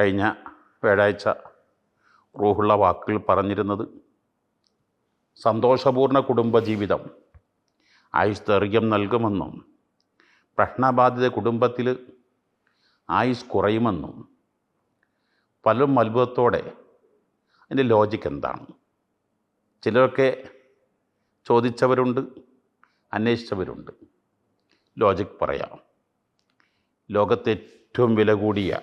കഴിഞ്ഞ വ്യാഴാഴ്ച റൂഹുള്ള വാക്കുകൾ പറഞ്ഞിരുന്നത് സന്തോഷപൂർണ കുടുംബജീവിതം ആയുസ് ദൈർഘ്യം നൽകുമെന്നും പ്രശ്നബാധിത കുടുംബത്തിൽ ആയുസ് കുറയുമെന്നും പലരും അത്ഭുതത്തോടെ അതിന്റെ ലോജിക്ക് എന്താണ്? ചിലരൊക്കെ ചോദിച്ചവരുണ്ട് അന്വേഷിച്ചവരുണ്ട്. ലോജിക് പറയാം. ലോകത്തെ ഏറ്റവും വില കൂടിയ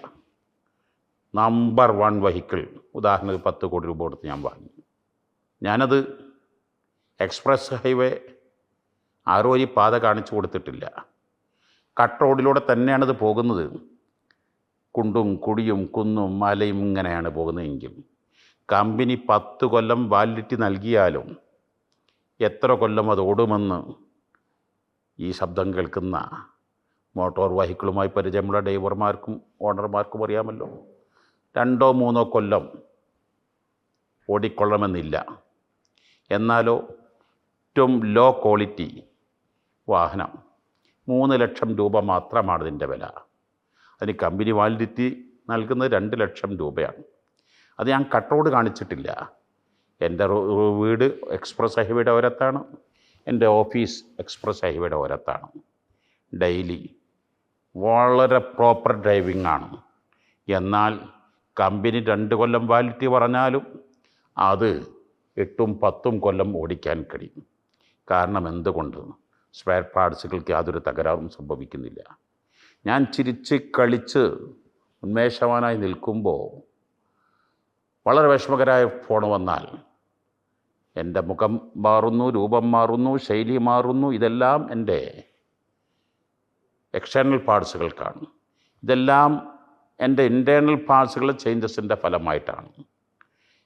നമ്പർ വൺ വെഹിക്കിൾ. ഉദാഹരണത്തിന് പത്ത് കോടി രൂപ കൊടുത്ത് ഞാൻ വാങ്ങി. ഞാനത് എക്സ്പ്രസ് ഹൈവേ ആരോ ഒരു പാത കാണിച്ചു കൊടുത്തിട്ടില്ല. കട്ട് റോഡിലൂടെ തന്നെയാണത് പോകുന്നത്. കുണ്ടും കുടിയും കുന്നും മലയും ഇങ്ങനെയാണ് പോകുന്നതെങ്കിൽ. കമ്പനി പത്ത് കൊല്ലം വാലിഡിറ്റി നൽകിയാലും എത്ര കൊല്ലം അത് ഓടുമെന്ന് ഈ ശബ്ദം കേൾക്കുന്ന മോട്ടോർ വെഹിക്കിളുമായി പരിചയമുള്ള ഡ്രൈവർമാർക്കും ഓണർമാർക്കും അറിയാമല്ലോ. രണ്ടോ മൂന്നോ കൊല്ലം ഓടിക്കൊള്ളണമെന്നില്ല. എന്നാലോ ഏറ്റവും ലോ ക്വാളിറ്റി വാഹനം മൂന്ന് ലക്ഷം രൂപ മാത്രമാണ് ഇതിന്റെ വില. അതിന് കമ്പനി വാലിഡിറ്റി നൽകുന്നത് രണ്ട് ലക്ഷം രൂപയാണ്. അത് ഞാൻ കട്ടോട് കാണിച്ചിട്ടില്ല. എന്റെ വീട് എക്സ്പ്രസ് ഹൈവേയുടെ ഓരത്താണ്. എന്റെ ഓഫീസ് എക്സ്പ്രസ് ഹൈവേയുടെ ഓരത്താണ്. ഡെയിലി വളരെ പ്രോപ്പർ ഡ്രൈവിംഗ് ആണ്. എന്നാൽ കമ്പനി രണ്ട് കൊല്ലം വാലിറ്റി പറഞ്ഞാലും അത് എട്ടും പത്തും കൊല്ലം ഓടിക്കാൻ കഴിയും. കാരണം എന്തുകൊണ്ട്? സ്പെയർ പാർട്സുകൾക്ക് യാതൊരു തകരാറും സംഭവിക്കുന്നില്ല. ഞാൻ ചിരിച്ച് കളിച്ച് ഉന്മേഷവാനായി നിൽക്കുമ്പോൾ വളരെ വിഷമകരമായ ഫോൺ വന്നാൽ എന്റെ മുഖം മാറുന്നു രൂപം മാറുന്നു ശൈലി മാറുന്നു. ഇതെല്ലാം എന്റെ എക്സ്റ്റേണൽ പാർട്സുകൾക്കാണ് ഇതെല്ലാം എന്റെ ഇന്റേർണൽ പാർട്സുകളുടെ ചേഞ്ചസിന്റെ ഫലമായിട്ടാണ്.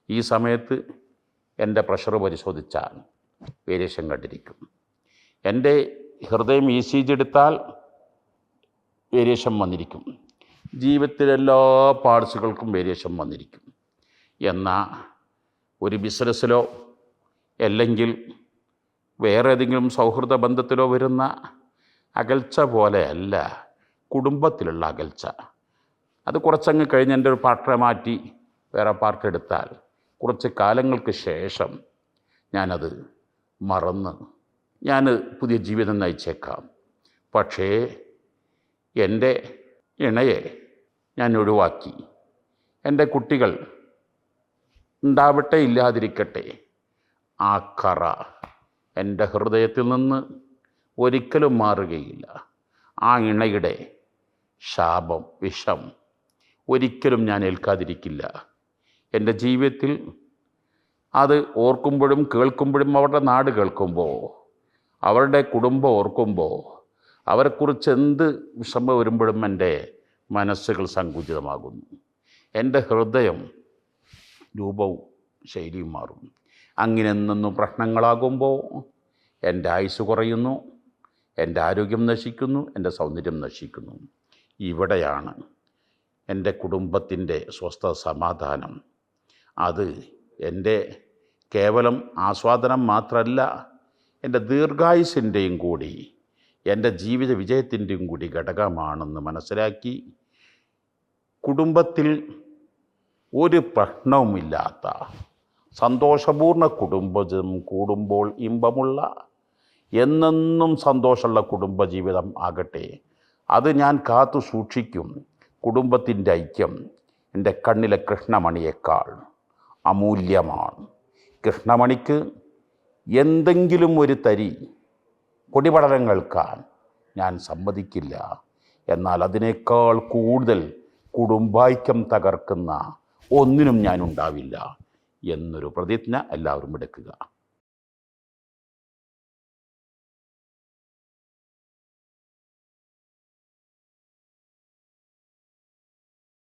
ഈ സമയത്ത് എന്റെ പ്രഷർ പരിശോധിച്ചാൽ വേരിയേഷൻ കണ്ടിരിക്കും. എന്റെ ഹൃദയം ഇ സി ജി എടുത്താൽ വേരിയേഷൻ വന്നിരിക്കും. ജീവിതത്തിലെ എല്ലാ പാർട്സുകൾക്കും വേരിയേഷൻ വന്നിരിക്കും. എന്നാൽ ഒരു ബിസിനസ്സിലോ അല്ലെങ്കിൽ വേറെ ഏതെങ്കിലും സൗഹൃദ ബന്ധത്തിലോ വരുന്ന അകൽച്ച പോലെയല്ല കുടുംബത്തിലുള്ള അകൽച്ച. അത് കുറച്ചങ്ങ് കഴിഞ്ഞ് എന്റെ ഒരു പാർട്ടറെ മാറ്റി വേറെ പാർട്ട് എടുത്താൽ കുറച്ച് കാലങ്ങൾക്ക് ശേഷം ഞാനത് മറന്ന് ഞാൻ പുതിയ ജീവിതം നയിച്ചേക്കാം. പക്ഷേ എന്റെ ഇണയെ ഞാൻ ഒഴിവാക്കി. എന്റെ കുട്ടികൾ ഉണ്ടാവട്ടെ ഇല്ലാതിരിക്കട്ടെ ആ കറ എന്റെ ഹൃദയത്തിൽ നിന്ന് ഒരിക്കലും മാറുകയില്ല. ആ ഇണയുടെ ശാപം വിഷം ഒരിക്കലും ഞാൻ ഏൽക്കാതിരിക്കില്ല. എന്റെ ജീവിതത്തിൽ അത് ഓർക്കുമ്പോഴും കേൾക്കുമ്പോഴും അവരുടെ നാട് കേൾക്കുമ്പോൾ അവരുടെ കുടുംബം ഓർക്കുമ്പോൾ അവരെക്കുറിച്ച് എന്ത് വിഷമം വരുമ്പോഴും എന്റെ മനസ്സുകൾ സങ്കുചിതമാകുന്നു. എന്റെ ഹൃദയം രൂപവും ശൈലിയും മാറും. അങ്ങനെ നിന്നും പ്രശ്നങ്ങളാകുമ്പോൾ എന്റെ ആയുസ് കുറയുന്നു എന്റെ ആരോഗ്യം നശിക്കുന്നു എന്റെ സൗന്ദര്യം നശിക്കുന്നു. ഇവിടെയാണ് എന്റെ കുടുംബത്തിന്റെ സ്വസ്ഥ സമാധാനം. അത് എന്റെ കേവലം ആസ്വാദനം മാത്രമല്ല എന്റെ ദീർഘായുസിന്റെയും കൂടി എന്റെ ജീവിത വിജയത്തിന്റെയും കൂടി ഘടകമാണെന്ന് മനസ്സിലാക്കി കുടുംബത്തിൽ ഒരു പ്രശ്നവുമില്ലാത്ത സന്തോഷപൂർണ കുടുംബജം കൂടുമ്പോൾ ഇമ്പമുള്ള എന്നെന്നും സന്തോഷമുള്ള കുടുംബജീവിതം ആകട്ടെ. അത് ഞാൻ കാത്തു സൂക്ഷിക്കും. കുടുംബത്തിന്റെ ഐക്യം എന്റെ കണ്ണിലെ കൃഷ്ണമണിയേക്കാൾ അമൂല്യമാണ്. കൃഷ്ണമണിക്ക് എന്തെങ്കിലും ഒരു തരി കേൾക്കാൻ ഞാൻ സമ്മതിക്കില്ല. എന്നാൽ അതിനേക്കാൾ കൂടുതൽ കുടുംബൈക്യം തകർക്കുന്ന ഒന്നിനും ഞാൻ ഉണ്ടാവില്ല എന്നൊരു പ്രതിജ്ഞ എല്ലാവരും എടുക്കുക.